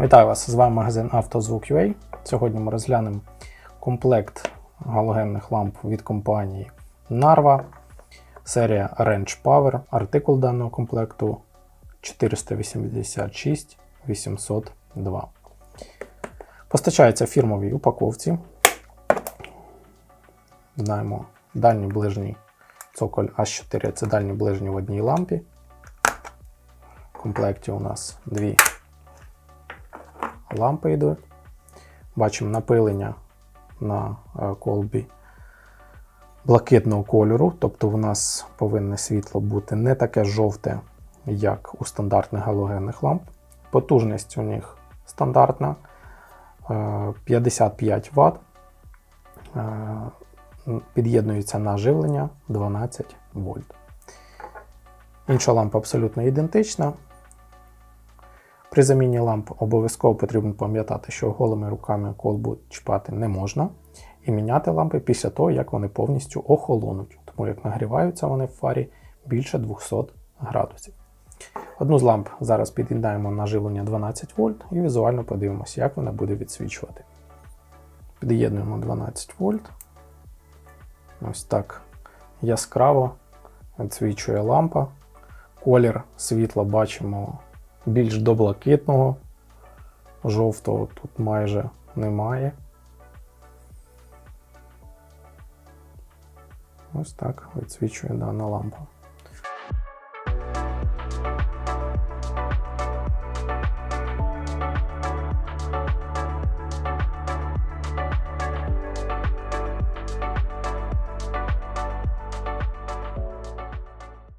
Вітаю вас! З вами магазин «Автозвук.UA». Сьогодні ми розглянемо комплект галогенних ламп від компанії Narva, серія Range Power. Артикул даного комплекту 486 802. Постачається фірмовій упаковці. Знаємо дальній ближній цоколь H4 це дальній ближній в одній лампі. В комплекті у нас дві лампи йдуть. Бачимо напилення на е, колбі блакитного кольору, тобто у нас повинне світло бути не таке жовте, як у стандартних галогенних ламп. Потужність у них стандартна е, 55 Вт. Е, Під'єднується на живлення 12 вольт. Інша лампа абсолютно ідентична. При заміні ламп обов'язково потрібно пам'ятати, що голими руками колбу чіпати не можна, і міняти лампи після того, як вони повністю охолонуть, тому як нагріваються вони в фарі більше 200 градусів. Одну з ламп зараз під'єднаємо на живлення 12 вольт і візуально подивимося, як вона буде відсвічувати. Під'єднуємо 12 вольт. Ось так яскраво відсвічує лампа. Колір світла бачимо більш до блакитного, жовтого тут майже немає. Ось так відсвічує дана лампа.